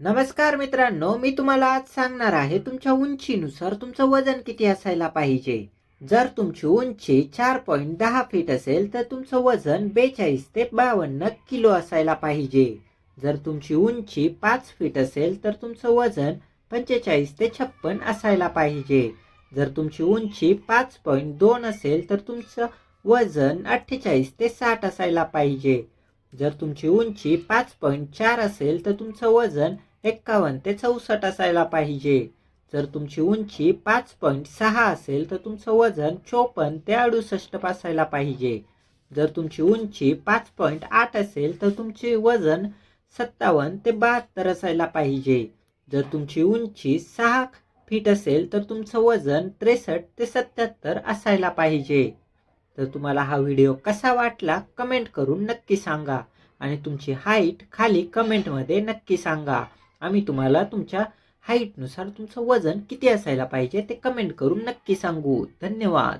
नमस्कार मित्रांनो मी तुम्हाला आज सांगणार आहे तुमच्या उंचीनुसार तुमचं वजन किती असायला पाहिजे. जर तुमची उंची चार पॉईंट दहा फीट असेल तर तुमचं वजन बेचाळीस ते बावन्न किलो असायला पाहिजे. जर तुमची उंची पाच फीट असेल तर तुमचं वजन पंचेचाळीस ते छप्पन असायला पाहिजे. जर तुमची उंची पाच पॉईंट दोन असेल तर तुमचं वजन अठ्ठेचाळीस ते साठ असायला पाहिजे. जर तुमची उंची पाच पॉईंट चार असेल तर तुमचं वजन एक्कावन्न ते चौसष्ट असायला पाहिजे. जर तुमची उंची पाच पॉईंट सहा असेल तर तुमचं वजन चोपन्न ते अडुसष्ट असायला पाहिजे. जर तुमची उंची पाच पॉईंट आठ असेल तर तुमचे वजन सत्तावन्न ते बहात्तर असायला पाहिजे. जर तुमची उंची सहा फीट असेल तर तुमचं वजन त्रेसष्ट ते सत्याहत्तर असायला पाहिजे. तर तुम्हाला हा व्हिडिओ कसा वाटला कमेंट करून नक्की सांगा. आणि तुमची हाईट खाली कमेंटमध्ये नक्की सांगा. आम्ही तुम्हाला तुमच्या हाईटनुसार तुमचं वजन किती असायला पाहिजे ते कमेंट करून नक्की सांगू. धन्यवाद.